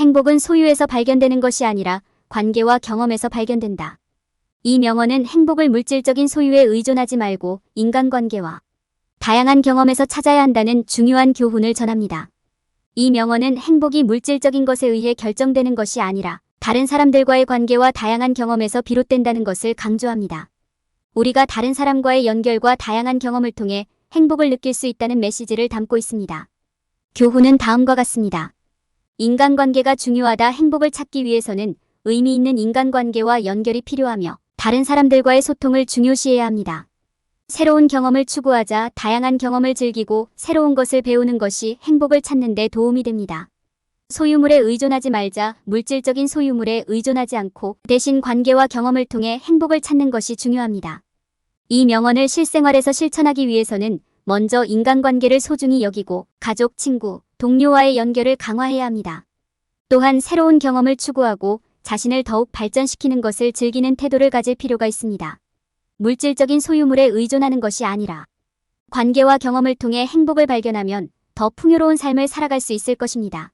행복은 소유에서 발견되는 것이 아니라 관계와 경험에서 발견된다. 이 명언은 행복을 물질적인 소유에 의존하지 말고 인간관계와 다양한 경험에서 찾아야 한다는 중요한 교훈을 전합니다. 이 명언은 행복이 물질적인 것에 의해 결정되는 것이 아니라 다른 사람들과의 관계와 다양한 경험에서 비롯된다는 것을 강조합니다. 우리가 다른 사람과의 연결과 다양한 경험을 통해 행복을 느낄 수 있다는 메시지를 담고 있습니다. 교훈은 다음과 같습니다. 인간관계가 중요하다 행복을 찾기 위해서는 의미 있는 인간관계와 연결이 필요하며 다른 사람들과의 소통을 중요시해야 합니다. 새로운 경험을 추구하자 다양한 경험을 즐기고 새로운 것을 배우는 것이 행복을 찾는 데 도움이 됩니다. 소유물에 의존하지 말자 물질적인 소유물에 의존하지 않고 대신 관계와 경험을 통해 행복을 찾는 것이 중요합니다. 이 명언을 실생활에서 실천하기 위해서는 먼저 인간관계를 소중히 여기고 가족, 친구, 동료와의 연결을 강화해야 합니다. 또한 새로운 경험을 추구하고 자신을 더욱 발전시키는 것을 즐기는 태도를 가질 필요가 있습니다. 물질적인 소유물에 의존하는 것이 아니라 관계와 경험을 통해 행복을 발견하면 더 풍요로운 삶을 살아갈 수 있을 것입니다.